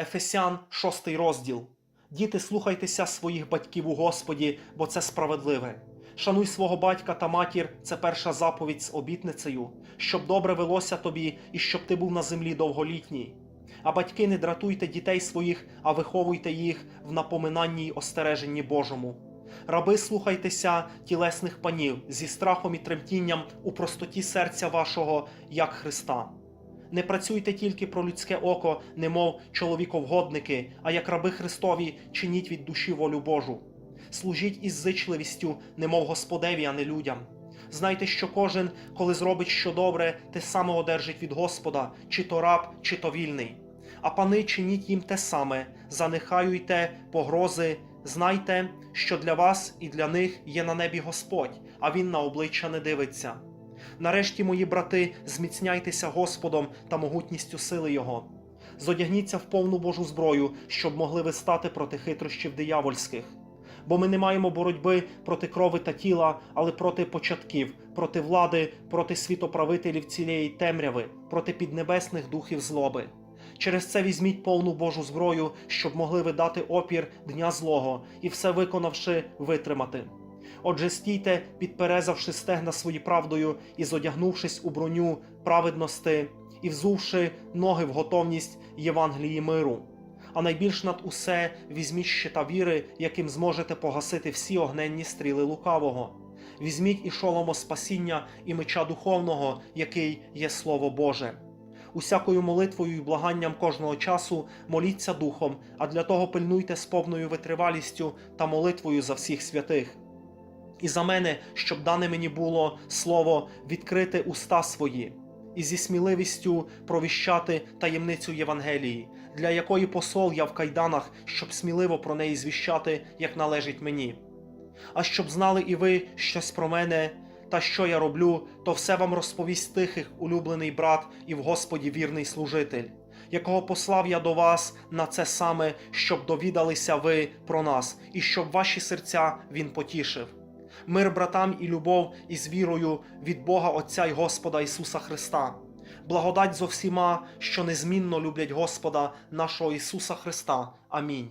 Ефесян, 6 розділ. Діти, слухайтеся своїх батьків у Господі, бо це справедливе. Шануй свого батька та матір це перша заповідь з обітницею, щоб добре велося тобі і щоб ти був на землі довголітній. А батьки не дратуйте дітей своїх, а виховуйте їх в напоминанні й остереженні Божому. Раби, слухайтеся тілесних панів зі страхом і тремтінням у простоті серця вашого, як Христа. Не працюйте тільки про людське око, немов чоловіковгодники, а як раби Христові чиніть від душі волю Божу. Служіть із зичливістю, немов Господеві, а не людям. Знайте, що кожен, коли зробить що добре, те саме одержить від Господа, чи то раб, чи то вільний. А пани чиніть їм те саме, занехаюйте погрози, знайте, що для вас і для них є на небі Господь, а він на обличчя не дивиться. Нарешті, мої брати, зміцняйтеся Господом та могутністю сили Його. Зодягніться в повну Божу зброю, щоб могли ви стати проти хитрощів диявольських. Бо ми не маємо боротьби проти крови та тіла, але проти початків, проти влади, проти світоправителів цієї темряви, проти піднебесних духів злоби. Через це візьміть повну Божу зброю, щоб могли ви дати опір дня злого і все виконавши, витримати. Отже, стійте, підперезавши стегна свої правдою і зодягнувшись у броню праведності, і взувши ноги в готовність Євангелії миру. А найбільш над усе візьміть щита віри, яким зможете погасити всі огненні стріли лукавого. Візьміть і шоломо спасіння і меча духовного, який є Слово Боже. Усякою молитвою і благанням кожного часу моліться духом, а для того пильнуйте з повною витривалістю та молитвою за всіх святих. І за мене, щоб дане мені було слово відкрити уста свої, і зі сміливістю провіщати таємницю Євангелії, для якої посол я в кайданах, щоб сміливо про неї звіщати, як належить мені. А щоб знали і ви щось про мене, та що я роблю, то все вам розповість тихих, улюблений брат і в Господі вірний служитель, якого послав я до вас на це саме, щоб довідалися ви про нас, і щоб ваші серця він потішив. Мир братам і любов із вірою від Бога Отця й Господа Ісуса Христа. Благодать зо всіма, що незмінно люблять Господа нашого Ісуса Христа. Амінь.